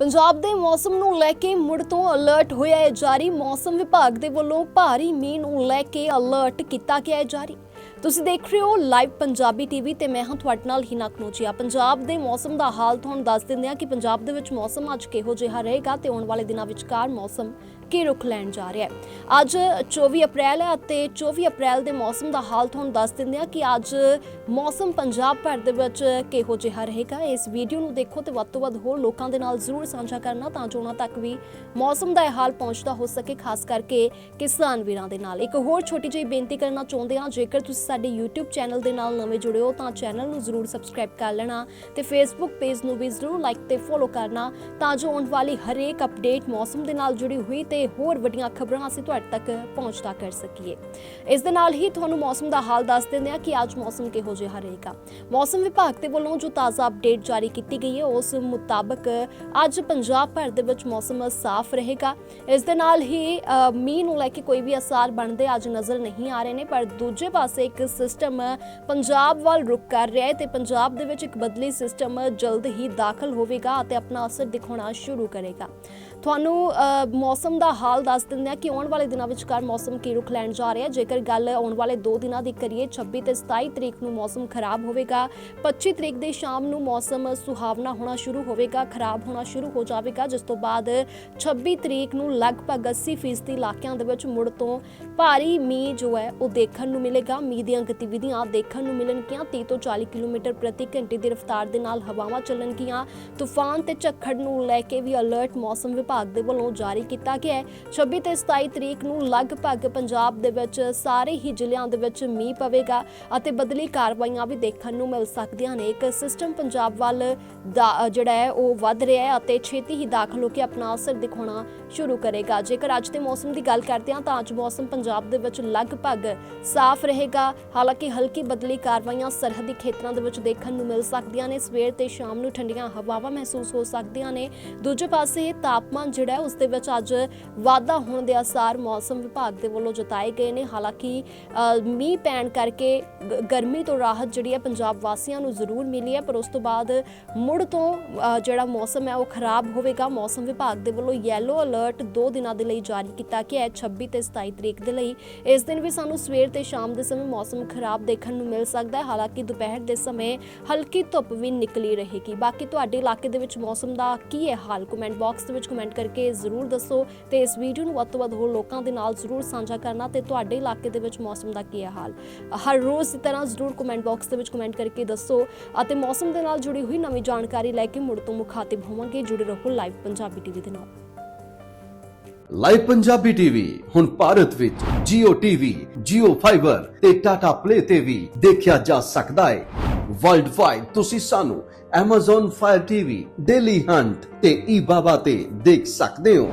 ਪੰਜਾਬ ਦੇ ਮੌਸਮ ਨੂੰ ਲੈ ਕੇ ਮੁੜ ਤੋਂ ਅਲਰਟ ਹੋਇਆ ਹੈ ਜਾਰੀ। ਮੌਸਮ ਵਿਭਾਗ ਦੇ ਵੱਲੋਂ ਭਾਰੀ ਮੀਂਹ ਨੂੰ ਲੈ ਕੇ ਅਲਰਟ ਕੀਤਾ ਗਿਆ ਹੈ ਜਾਰੀ। ਤੁਸੀਂ ਦੇਖ ਰਹੇ ਹੋ ਲਾਈਵ ਪੰਜਾਬੀ ਟੀਵੀ ਤੇ ਮੈਂ ਹਾਂ ਤੁਹਾਡੇ ਨਾਲ ਹਿਨਾ ਕਨੋਜੀਆ। ਪੰਜਾਬ ਦੇ ਮੌਸਮ ਦਾ ਹਾਲ ਤੁਹਾਨੂੰ ਦੱਸ ਦਿੰਦੇ ਹਾਂ ਕਿ ਪੰਜਾਬ ਦੇ ਵਿੱਚ ਮੌਸਮ ਅੱਜ ਕਿਹੋ ਜਿਹਾ ਰਹੇਗਾ ਤੇ ਆਉਣ ਵਾਲੇ ਦਿਨਾਂ ਵਿਚਕਾਰ ਮੌਸਮ ਕੀ ਰੁਖ ਲੈਣ ਜਾ ਰਿਹਾ ਹੈ। ਅੱਜ 24 ਅਪ੍ਰੈਲ ਹੈ ਅਤੇ 24 ਅਪ੍ਰੈਲ ਦੇ ਮੌਸਮ ਦਾ ਹਾਲ ਤੁਹਾਨੂੰ ਦੱਸ ਦਿੰਦੇ ਹਾਂ ਕਿ ਅੱਜ ਮੌਸਮ ਪੰਜਾਬ ਭਰ ਦੇ ਵਿੱਚ ਕਿਹੋ ਜਿਹਾ ਰਹੇਗਾ। ਇਸ ਵੀਡੀਓ ਨੂੰ ਦੇਖੋ ਤੇ ਵੱਧ ਤੋਂ ਵੱਧ ਹੋਰ ਲੋਕਾਂ ਦੇ ਨਾਲ ਜ਼ਰੂਰ ਸਾਂਝਾ ਕਰਨਾ ਤਾਂ ਜੋ ਉਹਨਾਂ ਤੱਕ ਵੀ ਮੌਸਮ ਦਾ ਇਹ ਹਾਲ ਪਹੁੰਚਦਾ ਹੋ ਸਕੇ, ਖਾਸ ਕਰਕੇ ਕਿਸਾਨ ਵੀਰਾਂ ਦੇ ਨਾਲ। ਇੱਕ ਹੋਰ ਛੋਟੀ ਜਿਹੀ ਬੇਨਤੀ ਕਰਨਾ ਚਾਹੁੰਦੇ ਹਾਂ, ਜੇਕਰ ਤੁਸੀਂ ਸਾਡੇ YouTube ਚੈਨਲ ਦੇ ਨਾਲ ਨਵੇਂ ਜੁੜੇ ਹੋ ਤਾਂ ਚੈਨਲ ਨੂੰ ਜ਼ਰੂਰ ਸਬਸਕ੍ਰਾਈਬ ਕਰ ਲੈਣਾ ਤੇ Facebook ਪੇਜ ਨੂੰ ਵੀ ਜ਼ਰੂਰ ਲਾਈਕ ਤੇ ਫੋਲੋ ਕਰਨਾ ਤਾਂ ਜੋ ਆਉਣ ਵਾਲੀ ਹਰੇਕ ਅਪਡੇਟ ਮੌਸਮ ਦੇ ਨਾਲ ਜੁੜੀ ਹੋਈ ਤੇ ਹੋਰ ਵੱਡੀਆਂ ਖਬਰਾਂ ਅਸੀਂ ਤੁਹਾਡੇ ਤੱਕ ਪਹੁੰਚਦਾ ਕਰ ਸਕੀਏ। ਇਸ ਦੇ ਨਾਲ ਹੀ ਤੁਹਾਨੂੰ ਮੌਸਮ ਦਾ ਹਾਲ ਦੱਸ ਦਿੰਦੇ ਹਾਂ ਕਿ ਅੱਜ ਮੌਸਮ ਕਿਹੋ ਜਿਹਾ ਰਹੇਗਾ। ਮੌਸਮ ਵਿਭਾਗ ਦੇ ਵੱਲੋਂ ਜੋ ਤਾਜ਼ਾ ਅਪਡੇਟ ਜਾਰੀ ਕੀਤੀ ਗਈ ਹੈ, ਉਸ ਮੁਤਾਬਕ ਅੱਜ ਪੰਜਾਬ ਭਰ ਦੇ ਵਿੱਚ ਮੌਸਮ ਸਾਫ਼ ਰਹੇਗਾ। ਇਸ ਦੇ ਨਾਲ ਹੀ ਮੀਂਹ ਨੂੰ ਲੈ ਕੇ ਕੋਈ ਵੀ ਅਸਾਰ ਬਣਦੇ ਅੱਜ ਨਜ਼ਰ ਨਹੀਂ ਆ ਰਹੇ ਨੇ, ਪਰ ਦੂਜੇ ਪਾਸੇ ਇੱਕ ਸਿਸਟਮ ਪੰਜਾਬ ਵੱਲ ਰੁਕ ਕਰ ਰਿਹਾ ਹੈ ਤੇ ਪੰਜਾਬ ਦੇ ਵਿੱਚ ਇੱਕ ਬਦਲੀ ਸਿਸਟਮ ਜਲਦ ਹੀ ਦਾਖਲ ਹੋਵੇਗਾ ਅਤੇ ਆਪਣਾ ਅਸਰ ਦਿਖਾਉਣਾ ਸ਼ੁਰੂ ਕਰੇਗਾ। ਤੁਹਾਨੂੰ ਮੌਸਮ ਦਾ ਹਾਲ ਦੱਸ ਦਿੰਦੇ ਹਾਂ ਕਿ ਆਉਣ ਵਾਲੇ ਦਿਨਾਂ ਵਿਚਕਾਰ ਮੌਸਮ ਕੀ ਰੁਖ ਲੈਣ ਜਾ ਰਿਹਾ ਹੈ। ਜੇਕਰ ਗੱਲ ਆਉਣ ਵਾਲੇ 2 ਦਿਨਾਂ ਦੀ ਕਰੀਏ 26 ਤੇ 27 ਤਰੀਕ ਨੂੰ ਮੌਸਮ ਖਰਾਬ ਹੋਵੇਗਾ 25 ਤਰੀਕ ਦੇ ਸ਼ਾਮ ਨੂੰ ਮੌਸਮ ਸੁਹਾਵਣਾ ਹੋਣਾ ਸ਼ੁਰੂ ਹੋਵੇਗਾ, ਖਰਾਬ ਹੋਣਾ ਸ਼ੁਰੂ ਹੋ ਜਾਵੇਗਾ। ਜਿਸ ਤੋਂ ਬਾਅਦ 26 ਤਰੀਕ ਨੂੰ ਲਗਭਗ 80% ਇਲਾਕਿਆਂ ਦੇ ਵਿੱਚ ਮੁੜ ਤੋਂ ਭਾਰੀ ਮੀਂਹ ਜੋ ਹੈ, ਉਹ ਦੇਖਣ ਨੂੰ ਮਿਲੇਗਾ। ਮੀਂਹ ਦੀਆਂ ਗਤੀਵਿਧੀਆਂ ਦੇਖਣ ਨੂੰ ਮਿਲਣਗੀਆਂ। 30 ਤੋਂ 40 ਕਿਲੋਮੀਟਰ ਪ੍ਰਤੀ ਘੰਟੇ ਦੀ ਰਫ਼ਤਾਰ ਦੇ ਨਾਲ ਹਵਾਵਾਂ ਚੱਲਣਗੀਆਂ। ਤੂਫਾਨ ਤੇ ਝੱਖੜ ਨੂੰ ਲੈ ਕੇ ਵੀ ਅਲਰਟ ਮੌਸਮ ਵਿਭਾਗ ਦੇ ਵੱਲੋਂ ਜਾਰੀ ਕੀਤਾ ਗਿਆ ਹੈ 26 ਤੇ 27 ਤਰੀਕ ਨੂੰ ਲਗਭਗ ਪੰਜਾਬ ਦੇ ਵਿੱਚ ਸਾਰੇ ਹੀ ਜ਼ਿਲ੍ਹਿਆਂ ਦੇ ਵਿੱਚ ਮੀਂਹ ਪਵੇਗਾ ਅਤੇ ਬਦਲੀ ਕਾਰਵਾਈਆਂ ਵੀ ਦੇਖਣ ਨੂੰ ਮਿਲ ਸਕਦੀਆਂ ਨੇ। ਇੱਕ ਸਿਸਟਮ ਪੰਜਾਬ ਵੱਲ ਦਾ, ਜਿਹੜਾ ਹੈ, ਉਹ ਵੱਧ ਰਿਹਾ ਹੈ ਅਤੇ ਛੇਤੀ ਹੀ ਦਾਖਲ ਹੋ ਕੇ ਆਪਣਾ ਅਸਰ ਦਿਖਾਉਣਾ ਸ਼ੁਰੂ ਕਰੇਗਾ। ਜੇਕਰ ਅੱਜ ਦੇ ਮੌਸਮ ਦੀ ਗੱਲ ਕਰਦੇ ਹਾਂ ਤਾਂ ਅੱਜ ਮੌਸਮ ਪੰਜਾਬ ਦੇ ਵਿੱਚ ਲਗਭਗ ਸਾਫ਼ ਰਹੇਗਾ। ਹਾਲਾਂਕਿ ਹਲਕੀ ਬਦਲੀ ਕਾਰਵਾਈਆਂ ਸਰਹੱਦੀ ਖੇਤਰਾਂ ਦੇ ਵਿੱਚ ਦੇਖਣ ਨੂੰ ਮਿਲ ਸਕਦੀਆਂ ਨੇ। ਸਵੇਰ ਤੇ ਸ਼ਾਮ ਨੂੰ ਠੰਡੀਆਂ ਹਵਾਵਾਂ ਮਹਿਸੂਸ ਹੋ ਸਕਦੀਆਂ ਨੇ। ਦੂਜੇ ਪਾਸੇ ਤਾਪਮਾਨ ਜਿਹੜਾ ਹੈ, ਉਸ ਦੇ ਵਿੱਚ ਅੱਜ ਵਾਧਾ ਹੋਣ ਦੇ ਆਸਾਰ ਮੌਸਮ ਵਿਭਾਗ ਦੇ ਵੱਲੋਂ ਜਤਾਏ ਗਏ ਨੇ। ਹਾਲਾਂਕਿ ਮੀਂਹ ਪੈਣ ਕਰਕੇ ਗਰਮੀ ਤੋਂ ਰਾਹਤ ਜਿਹੜੀ ਹੈ ਪੰਜਾਬ ਵਾਸੀਆਂ ਨੂੰ ਜ਼ਰੂਰ ਮਿਲੀ ਹੈ, ਪਰ ਉਸ ਤੋਂ ਬਾਅਦ ਮੁੜ ਤੋਂ ਜਿਹੜਾ ਮੌਸਮ ਹੈ ਉਹ ਖਰਾਬ ਹੋਵੇਗਾ। ਮੌਸਮ ਵਿਭਾਗ ਦੇ ਵੱਲੋਂ ਯੈਲੋ ਅਲਰਟ 2 ਦਿਨਾਂ ਦੇ ਲਈ ਜਾਰੀ ਕੀਤਾ ਗਿਆ ਹੈ। 26 ਤੇ 27 ਤਰੀਕ ਦੇ ਲਈ ਇਸ ਦਿਨ ਵੀ ਸਾਨੂੰ ਸਵੇਰ ਤੇ ਸ਼ਾਮ ਦੇ ਸਮੇਂ ਮੌਸਮ ਖਰਾਬ ਦੇਖਣ ਨੂੰ ਮਿਲ ਸਕਦਾ ਹੈ। ਹਾਲਾਂਕਿ ਦੁਪਹਿਰ ਦੇ ਸਮੇਂ ਹਲਕੀ ਧੁੱਪ ਵੀ ਨਿਕਲੀ ਰਹੇਗੀ। ਬਾਕੀ ਤੁਹਾਡੇ ਇਲਾਕੇ ਦੇ ਵਿੱਚ ਮੌਸਮ ਦਾ ਕੀ ਹੈ ਹਾਲ? ਕਮੈਂਟ ਬਾਕਸ ਦੇ ਵਿੱਚ ਕਮੈਂਟ ਕਰਕੇ ਜ਼ਰੂਰ ਦੱਸੋ। ਤੇ ਇਸ ਵੀਡੀਓ ਨੂੰ ਵੱਧ ਤੋਂ ਵੱਧ ਹੋਰ ਲੋਕਾਂ ਦੇ ਨਾਲ ਜ਼ਰੂਰ ਸਾਂਝਾ ਕਰਨਾ ਤੇ ਤੁਹਾਡੇ ਇਲਾਕੇ ਦੇ ਵਿੱਚ ਮੌਸਮ ਦਾ ਕੀ ਹੈ ਹਾਲ? ਹਰ ਰੋਜ਼ ਦੀ ਤਰ੍ਹਾਂ ਜ਼ਰੂਰ ਕਮੈਂਟ ਬਾਕਸ ਦੇ ਵਿੱਚ ਕਮੈਂਟ ਕਰਕੇ ਦੱਸੋ ਅਤੇ ਮੌਸਮ ਦੇ ਨਾਲ ਜੁੜੀ ਹੋਈ ਨਵੀਂ ਜਾਣਕਾਰੀ ਲੈ ਕੇ ਮੁੜ ਤੋਂ ਮੁਖਾਤਿਬ ਹੋਵਾਂਗੇ। ਜੁੜੇ ਰਹੋ ਲਾਈਵ ਪੰਜਾਬੀ ਟੀਵੀ ਦੇ ਨਾਲ। ਲਾਈਵ ਪੰਜਾਬੀ ਟੀਵੀ ਹੁਣ ਭਾਰਤ ਵਿੱਚ Jio TV, Jio Fiber ਤੇ Tata Play ਤੇ ਵੀ ਦੇਖਿਆ ਜਾ ਸਕਦਾ ਹੈ। ਵਰਲਡ ਵਾਈਡ ਤੁਸੀਂ ਸਾਨੂੰ Amazon Fire TV, Daily Hunt ਤੇ eBaba ਤੇ ਦੇਖ ਸਕਦੇ ਹੋ।